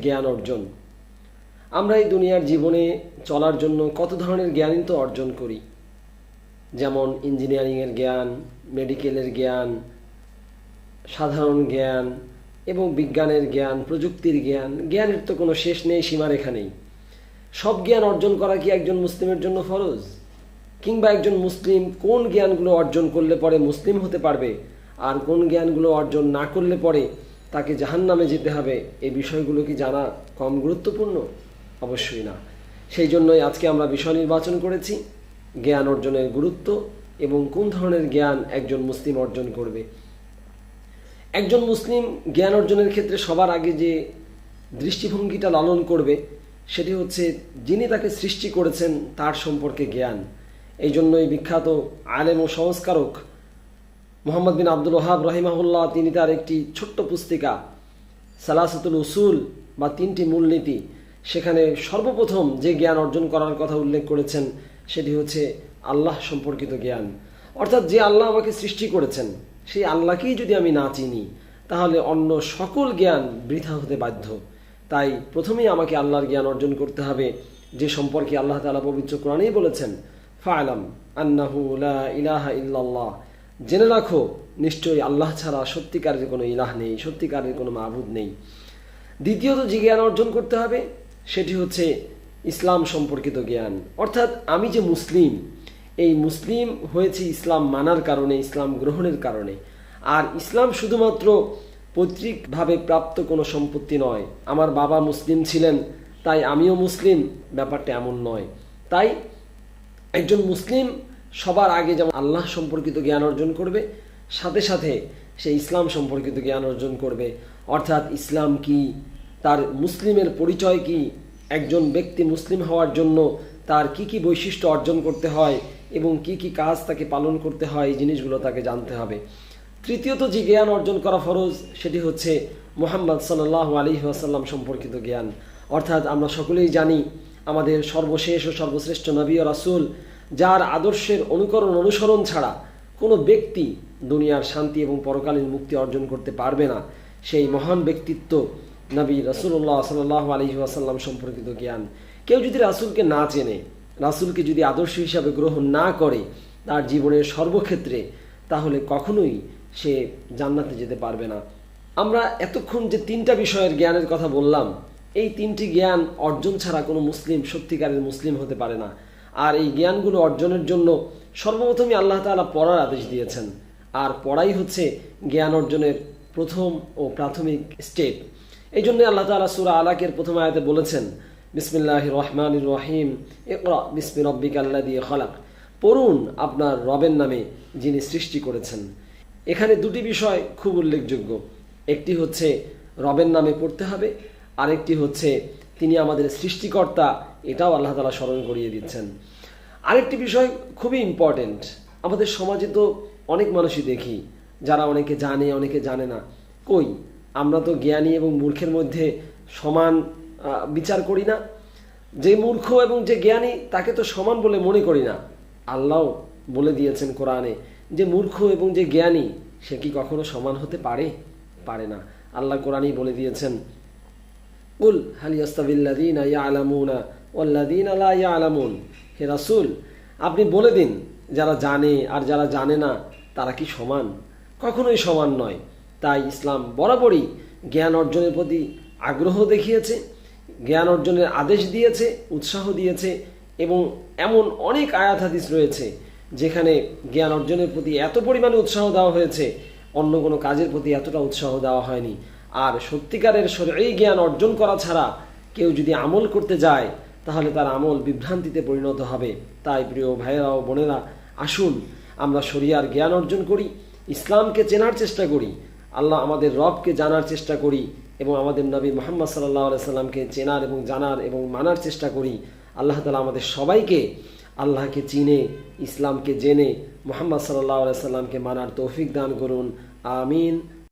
জ্ঞান অর্জন। আমরা এই দুনিয়ার জীবনে চলার জন্য কত ধরনের জ্ঞানই তো অর্জন করি। যেমন ইঞ্জিনিয়ারিংয়ের জ্ঞান, মেডিকেলের জ্ঞান, সাধারণ জ্ঞান এবং বিজ্ঞানের জ্ঞান, প্রযুক্তির জ্ঞান। জ্ঞানের তো কোনো শেষ নেই, সীমারেখা নেই। সব জ্ঞান অর্জন করা কি একজন মুসলিমের জন্য ফরজ? কিংবা একজন মুসলিম কোন জ্ঞানগুলো অর্জন করলে পরে মুসলিম হতে পারবে? আর কোন জ্ঞানগুলো অর্জন না করলে পরে তাকে জাহান নামে যেতে হবে, এই বিষয়গুলো কি জানা কম গুরুত্বপূর্ণ? অবশ্যই না। সেই জন্যই আজকে আমরা বিষয় নির্বাচন করেছি, জ্ঞান অর্জনের গুরুত্ব এবং কোন ধরনের জ্ঞান একজন মুসলিম অর্জন করবে। একজন মুসলিম জ্ঞান অর্জনের ক্ষেত্রে সবার আগে যে দৃষ্টিভঙ্গিটা লালন করবে, সেটি হচ্ছে যিনি তাকে সৃষ্টি করেছেন তার সম্পর্কে জ্ঞান। এই জন্যই বিখ্যাত আলেম ও সংস্কারক মোহাম্মদ বিন আব্দুল ওহাব রহিমাহুল্লাহ, তিনি তার একটি ছোট্ট পুস্তিকা, সালাসাতুল উসুল বা তিনটি মূলনীতি। সেখানে সর্বপ্রথম যে জ্ঞান অর্জন করার কথা উল্লেখ করেছেন, সেটি হচ্ছে আল্লাহ সম্পর্কিত জ্ঞান। অর্থাৎ যে আল্লাহ আমাকে সৃষ্টি করেছেন, সেই আল্লাহকেই যদি আমি না চিনি, তাহলে অন্য সকল জ্ঞান বৃথা হতে বাধ্য। তাই প্রথমেই আমাকে আল্লাহর জ্ঞান অর্জন করতে হবে, যে সম্পর্কে আল্লাহ তালা পবিত্র কোরআনেই বলেছেন ফায়ালাম আন্নাহু ইলাহা ইল্লাল্লাহ। জেনে রাখো, নিশ্চয়ই আল্লাহ ছাড়া সত্যিকারের কোনো ইলাহ নেই, সত্যিকারের কোনো মাহবুদ নেই। দ্বিতীয়ত যে জ্ঞান অর্জন করতে হবে, সেটি হচ্ছে ইসলাম সম্পর্কিত জ্ঞান। অর্থাৎ আমি যে মুসলিম, এই মুসলিম হয়েছি ইসলাম মানার কারণে, ইসলাম গ্রহণের কারণে। আর ইসলাম শুধুমাত্র পৈতৃকভাবে প্রাপ্ত কোনো সম্পত্তি নয়। আমার বাবা মুসলিম ছিলেন, তাই আমিও মুসলিম, ব্যাপারটা এমন নয়। তাই একজন মুসলিম সবার আগে যেমন আল্লাহ সম্পর্কিত জ্ঞান অর্জন করবে, সাথে সাথে সে ইসলাম সম্পর্কিত জ্ঞান অর্জন করবে। অর্থাৎ ইসলাম কি, তার মুসলিমের পরিচয় কি, একজন ব্যক্তি মুসলিম হওয়ার জন্য তার কি কি বৈশিষ্ট্য অর্জন করতে হয় এবং কি কি কাজ তাকে পালন করতে হয়, এই জিনিসগুলো তাকে জানতে হবে। তৃতীয়ত যে জ্ঞান অর্জন করা ফরজ, সেটি হচ্ছে মোহাম্মদ সাল্লাহ আলী আসাল্লাম সম্পর্কিত জ্ঞান। অর্থাৎ আমরা সকলেই জানি, আমাদের সর্বশেষ ও সর্বশ্রেষ্ঠ নবী ও রাসুল যার আদর্শের অনুকরণ অনুসরণ ছাড়া কোনো ব্যক্তি দুনিয়ার শান্তি এবং পরকালীন মুক্তি অর্জন করতে পারবে না। সেই মহান ব্যক্তিত্ব নবী রাসুল্লাহ সাল্লাহ আলহি আসাল্লাম সম্পর্কিত জ্ঞান। কেউ যদি রাসুলকে না চেনে, রাসুলকে যদি আদর্শ হিসাবে গ্রহণ না করে তার জীবনের সর্বক্ষেত্রে, তাহলে কখনোই সে জান্নাতে যেতে পারবে না। আমরা এতক্ষণ যে তিনটা বিষয়ের জ্ঞানের কথা বললাম, এই তিনটি জ্ঞান অর্জন ছাড়া কোনো মুসলিম, সত্যিকারের মুসলিম হতে পারে না। আর এই জ্ঞানগুলো অর্জনের জন্য সর্বপ্রথমই আল্লাহ তালা পড়ার আদেশ দিয়েছেন। আর পড়াই হচ্ছে জ্ঞান অর্জনের প্রথম ও প্রাথমিক স্টেপ। এই জন্য আল্লাহ তালা সুরা আলাকের প্রথম আয়াতে বলেছেন বিসমিল্লাহ রহমান রহিম, ইকরা, বিসমি রব্বিক আল্লাহ দিয়ে খলাক। পড়ুন আপনার রবের নামে যিনি সৃষ্টি করেছেন। এখানে দুটি বিষয় খুব উল্লেখযোগ্য। একটি হচ্ছে রবের নামে পড়তে হবে, আরেকটি হচ্ছে তিনি আমাদের সৃষ্টিকর্তা, এটাও আল্লাহ তালা স্মরণ করিয়ে দিচ্ছেন। আরেকটি বিষয় খুবই ইম্পর্টেন্ট আমাদের সমাজে তো অনেক মানুষই দেখি, যারা অনেকে জানে অনেকে জানে না। কই? আমরা তো জ্ঞানী এবং মূর্খের মধ্যে সমান বিচার করি না। যে মূর্খ এবং যে জ্ঞানী, তাকে তো সমান বলে মনে করি না। আল্লাহ বলে দিয়েছেন কোরআনে, যে মূর্খ এবং যে জ্ঞানী, সে কি কখনো সমান হতে পারে? পারে না। আল্লাহ কোরআনই বলে দিয়েছেন উল হালিয়াস্তাবিল্লাদিনা ইয়ালামুনা ওয়াল্লাদিনা লা ইয়ালামুন? হে রাসূল, আপনি বলে দিন, যারা জানে আর যারা জানে না, তারা কি সমান? কখনোই সমান নয়। তাই ইসলাম বরাবরই জ্ঞান অর্জনের প্রতি আগ্রহ দেখিয়েছে, জ্ঞান অর্জনের আদেশ দিয়েছে, উৎসাহ দিয়েছে এবং এমন অনেক আয়াত হাদিস রয়েছে, যেখানে জ্ঞান অর্জনের প্রতি এত পরিমাণে উৎসাহ দেওয়া হয়েছে, অন্য কোনো কাজের প্রতি এতটা উৎসাহ দেওয়া হয়নি। আর সত্যিকারের এই জ্ঞান অর্জন করা ছাড়া কেউ যদি আমল করতে যায়, তাহলে তার আমল বিভ্রান্তিতে পরিণত হবে। তাই প্রিয় ভাইয়েরা ও বোনেরা, আসুন আমরা শরিয়ার জ্ঞান অর্জন করি, ইসলামকে চেনার চেষ্টা করি, আল্লাহ আমাদের রবকে জানার চেষ্টা করি এবং আমাদের নবী মোহাম্মদ সাল্লাহ সাল্লামকে চেনার এবং জানার এবং মানার চেষ্টা করি। আল্লাহ তালা আমাদের সবাইকে, আল্লাহকে চিনে, ইসলামকে জেনে, মোহাম্মদ সাল্লাহ সাল্লামকে মানার তৌফিক দান করুন। আমিন।